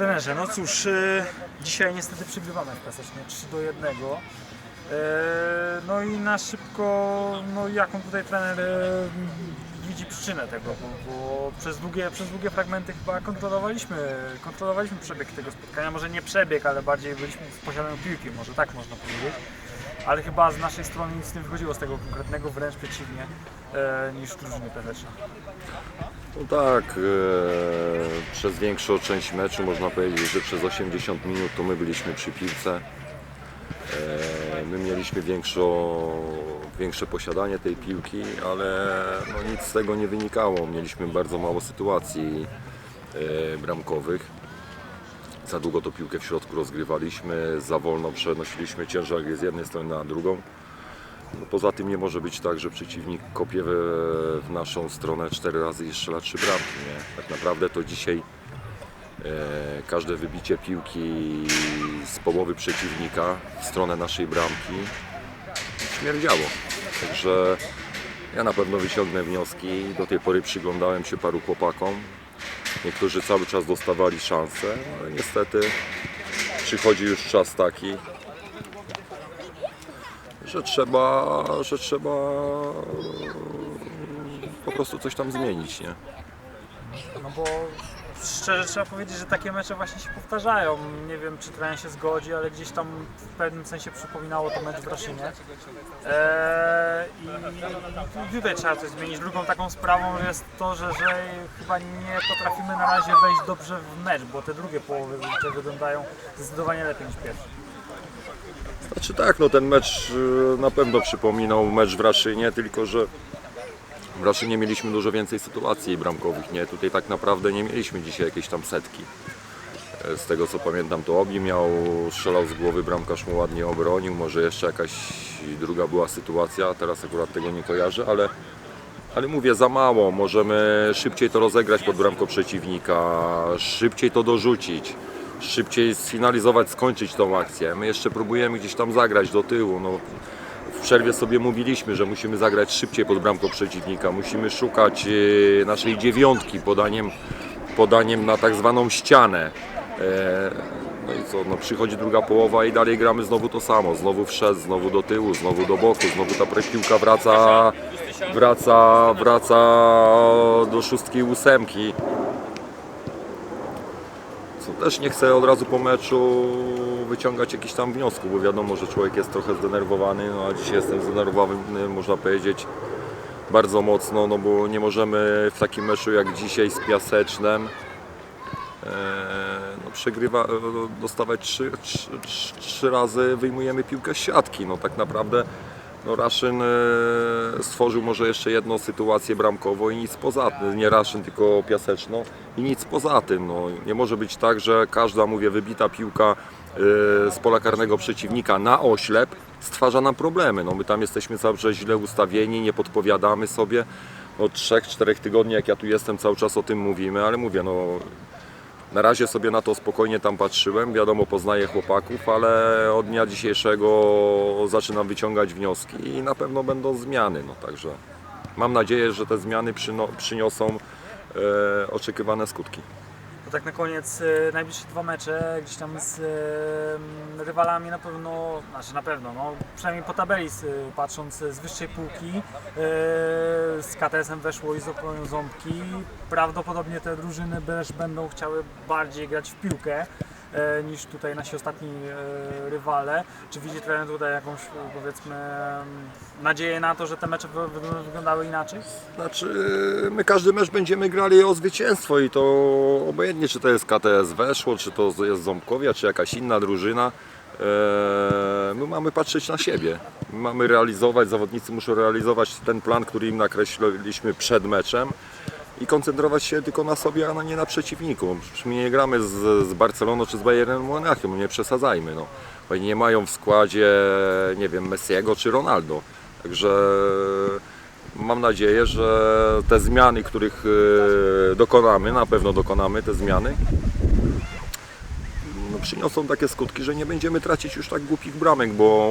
Trenerze, no cóż, e, dzisiaj niestety przegrywamy klasycznie 3 do 1. E, No i na szybko, no jaką tutaj trener e, widzi przyczynę tego, bo, bo przez, długie, przez długie fragmenty chyba kontrolowaliśmy, kontrolowaliśmy przebieg tego spotkania, może nie przebieg, ale bardziej byliśmy w posiadaniu piłki, może tak można powiedzieć. Ale chyba z naszej strony nic nie wychodziło z tego konkretnego, wręcz przeciwnie niż drużyny Pewesza. No tak, e, przez większą część meczu można powiedzieć, że przez 80 minut to my byliśmy przy piłce. E, my mieliśmy większe posiadanie tej piłki, ale no, nic z tego nie wynikało. Mieliśmy bardzo mało sytuacji e, bramkowych. Za długo to piłkę w środku rozgrywaliśmy, za wolno przenosiliśmy ciężar z jednej strony na drugą. No, poza tym nie może być tak, że przeciwnik kopie w, naszą stronę cztery razy i strzela trzy bramki. Nie? Tak naprawdę to dzisiaj e, każde wybicie piłki z połowy przeciwnika w stronę naszej bramki śmierdziało. Także ja na pewno wyciągnę wnioski. Do tej pory przyglądałem się paru chłopakom. Niektórzy cały czas dostawali szansę, ale niestety przychodzi już czas taki, że trzeba, że trzeba po prostu coś tam zmienić, nie? No bo szczerze trzeba powiedzieć, że takie mecze właśnie się powtarzają. Nie wiem, czy trener się zgodzi, ale gdzieś tam w pewnym sensie przypominało to mecz w Raszynie. Eee, I tutaj trzeba coś zmienić. Drugą taką sprawą jest to, że, że chyba nie potrafimy na razie wejść dobrze w mecz, bo te drugie połowy wyglądają zdecydowanie lepiej niż pierwsze. Znaczy tak, no ten mecz y, na pewno przypominał mecz w Raszynie, tylko że w Raszynie mieliśmy dużo więcej sytuacji bramkowych, nie? Tutaj tak naprawdę nie mieliśmy dzisiaj jakiejś tam setki. E, Z tego co pamiętam to Obi miał, strzelał z głowy, bramkarz mu ładnie obronił, może jeszcze jakaś druga była sytuacja, teraz akurat tego nie kojarzę, ale, ale mówię za mało, możemy szybciej to rozegrać pod bramką przeciwnika, szybciej to dorzucić, szybciej sfinalizować, skończyć tą akcję. My jeszcze próbujemy gdzieś tam zagrać do tyłu, no, w przerwie sobie mówiliśmy, że musimy zagrać szybciej pod bramką przeciwnika, musimy szukać e, naszej dziewiątki podaniem, podaniem na tak zwaną ścianę. E, No i co, no przychodzi druga połowa i dalej gramy znowu to samo, znowu wszedł, znowu do tyłu, znowu do boku, znowu ta piłka wraca, wraca, wraca do szóstki i ósemki. Co też nie chcę od razu po meczu wyciągać jakichś tam wniosków, bo wiadomo, że człowiek jest trochę zdenerwowany, no a dzisiaj jestem zdenerwowany, można powiedzieć, bardzo mocno, no bo nie możemy w takim meczu jak dzisiaj z Piasecznem e, no, przegrywa, e, dostawać trzy, trzy, trzy, razy wyjmujemy piłkę z siatki, no tak naprawdę no Raszyn e, stworzył może jeszcze jedną sytuację bramkową i nic poza tym, nie Raszyn, tylko Piaseczno i nic poza tym. No, nie może być tak, że każda, mówię, wybita piłka e, z pola karnego przeciwnika na oślep stwarza nam problemy. No, my tam jesteśmy cały czas źle ustawieni, nie podpowiadamy sobie. Od 3-4 tygodni, jak ja tu jestem, cały czas o tym mówimy, ale mówię, no na razie sobie na to spokojnie tam patrzyłem, wiadomo, poznaję chłopaków, ale od dnia dzisiejszego zaczynam wyciągać wnioski i na pewno będą zmiany. No, także mam nadzieję, że te zmiany przyniosą e, oczekiwane skutki. To tak na koniec e, najbliższe dwa mecze gdzieś tam z e, rywalami na pewno, znaczy na pewno, no, przynajmniej po tabeli z, patrząc z wyższej półki, e, z KTS-em weszło i z Opolonią Ząbki. Prawdopodobnie te drużyny też będą chciały bardziej grać w piłkę niż tutaj nasi ostatni e, rywale. Czy widzi trener tutaj jakąś powiedzmy em, nadzieję na to, że te mecze wy- wy- wyglądały inaczej? Znaczy, my każdy mecz będziemy grali o zwycięstwo i to obojętnie, czy to jest KTS Weszło, czy to jest Ząbkowia, czy jakaś inna drużyna. My mamy patrzeć na siebie. My mamy realizować, zawodnicy muszą realizować ten plan, który im nakreśliliśmy przed meczem i koncentrować się tylko na sobie, a nie na przeciwniku. My nie gramy z, z Barceloną czy z Bayernem Monachium, nie przesadzajmy. No. Oni nie mają w składzie, nie wiem, Messiego czy Ronaldo. Także mam nadzieję, że te zmiany, których e, dokonamy, na pewno dokonamy te zmiany, no, przyniosą takie skutki, że nie będziemy tracić już tak głupich bramek, bo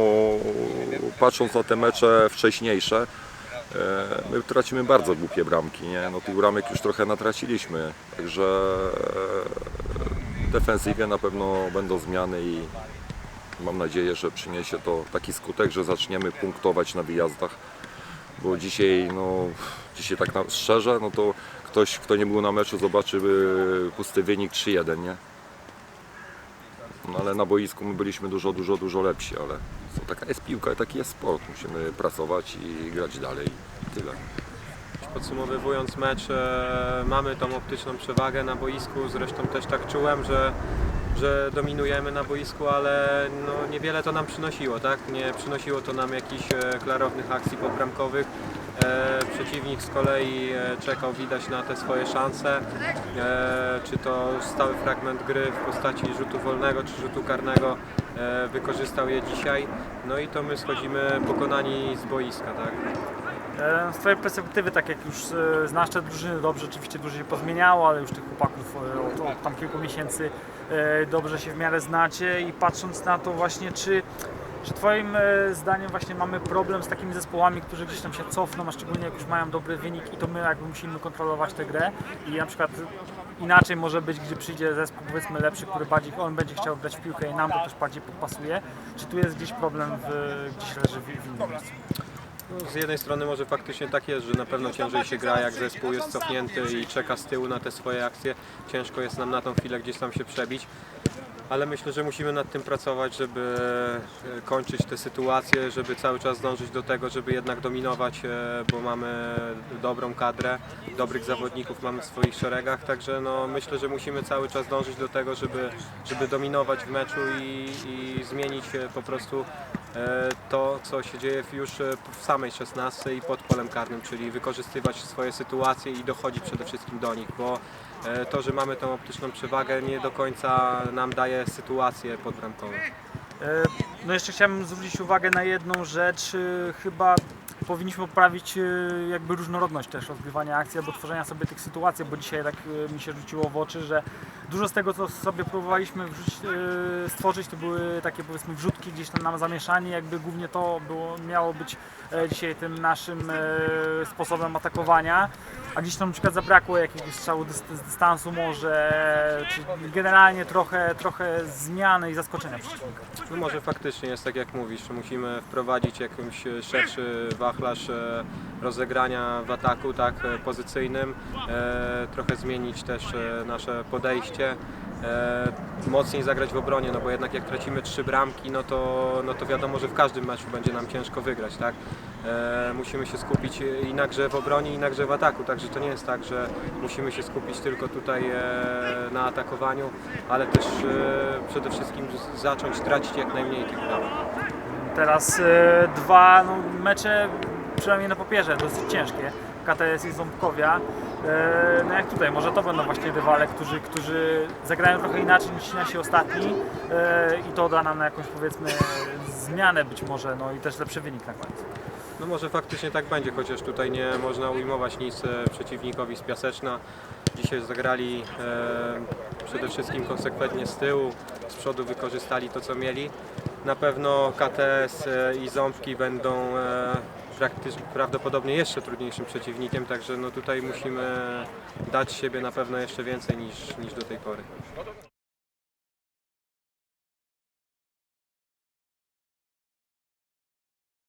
patrząc na te mecze wcześniejsze, my tracimy bardzo głupie bramki, nie? No tych bramek już trochę natraciliśmy, także e, defensywie na pewno będą zmiany i mam nadzieję, że przyniesie to taki skutek, że zaczniemy punktować na wyjazdach. Bo dzisiaj, no, dzisiaj tak na, szczerze, no to ktoś, kto nie był na meczu, zobaczyłby pusty wynik 3-1, nie? No ale na boisku my byliśmy dużo, dużo, dużo lepsi, ale to taka jest piłka, taki jest sport. Musimy pracować i grać dalej. Tyle. Podsumowując mecz, e, mamy tą optyczną przewagę na boisku, zresztą też tak czułem, że, że dominujemy na boisku, ale no, niewiele to nam przynosiło, tak? Nie przynosiło to nam jakichś e, klarownych akcji podbramkowych. E, przeciwnik z kolei e, czekał widać na te swoje szanse, e, czy to stały fragment gry w postaci rzutu wolnego, czy rzutu karnego wykorzystał je dzisiaj. No i to my schodzimy pokonani z boiska, tak? Z Twojej perspektywy, tak jak już znasz te drużyny dobrze, oczywiście dużo się pozmieniało, ale już tych chłopaków od, od tam kilku miesięcy dobrze się w miarę znacie i patrząc na to właśnie, czy, czy Twoim e, zdaniem właśnie mamy problem z takimi zespołami, którzy gdzieś tam się cofną, a szczególnie jak już mają dobry wynik i to my jakby musimy kontrolować tę grę i na przykład inaczej może być, gdzie przyjdzie zespół powiedzmy lepszy, który bardziej on będzie chciał grać w piłkę i nam to też bardziej pasuje, czy tu jest gdzieś problem, w, gdzieś leży w, w innym miejscu? No, z jednej strony może faktycznie tak jest, że na pewno ciężej się gra, jak zespół jest cofnięty i czeka z tyłu na te swoje akcje. Ciężko jest nam na tą chwilę gdzieś tam się przebić. Ale myślę, że musimy nad tym pracować, żeby e, kończyć te sytuacje, żeby cały czas dążyć do tego, żeby jednak dominować, e, bo mamy dobrą kadrę, dobrych zawodników mamy w swoich szeregach, także no, myślę, że musimy cały czas dążyć do tego, żeby, żeby dominować w meczu i, i zmienić po prostu to, co się dzieje już e, w samej 16 i pod polem karnym, czyli wykorzystywać swoje sytuacje i dochodzić przede wszystkim do nich, bo e, to, że mamy tą optyczną przewagę nie do końca nam daje sytuacje podbramkowe. E, No jeszcze chciałem zwrócić uwagę na jedną rzecz. e, Chyba powinniśmy poprawić e, jakby różnorodność też rozgrywania akcji albo tworzenia sobie tych sytuacji, bo dzisiaj tak e, mi się rzuciło w oczy, że dużo z tego, co sobie próbowaliśmy e, stworzyć, to były takie powiedzmy wrzutki gdzys tam na zamieszanie, jakby głównie to było, miało być e, dzisiaj tym naszym e, sposobem atakowania, a gdzieś tam na przykład zabrakło jakiegoś strzału z dystansu może, czy generalnie trochę, trochę zmiany i zaskoczenia przeciwnika. No może faktycznie jest tak jak mówisz, musimy wprowadzić jakąś szerszy wachlarz rozegrania w ataku, tak, e, pozycyjnym, e, trochę zmienić też e, nasze podejście, mocniej zagrać w obronie, no bo jednak jak tracimy trzy bramki, no to, no to wiadomo, że w każdym meczu będzie nam ciężko wygrać, tak. Musimy się skupić i w obronie, i w ataku, także to nie jest tak, że musimy się skupić tylko tutaj na atakowaniu, ale też przede wszystkim zacząć tracić jak najmniej tych bramek. Teraz dwa no, mecze, przynajmniej na papierze, dosyć ciężkie. KTS i Ząbkowia. E, no jak tutaj, może to będą właśnie rywale, którzy, którzy zagrają trochę inaczej niż nasi ostatni e, i to da nam na jakąś powiedzmy zmianę być może, no i też lepszy wynik na końcu. No może faktycznie tak będzie, chociaż tutaj nie można ujmować nic e, przeciwnikowi z Piaseczna. Dzisiaj zagrali e, przede wszystkim konsekwentnie z tyłu, z przodu wykorzystali to co mieli. Na pewno KTS e, i Ząbki będą e, praktycz- prawdopodobnie jeszcze trudniejszym przeciwnikiem, także no tutaj musimy dać siebie na pewno jeszcze więcej niż, niż do tej pory.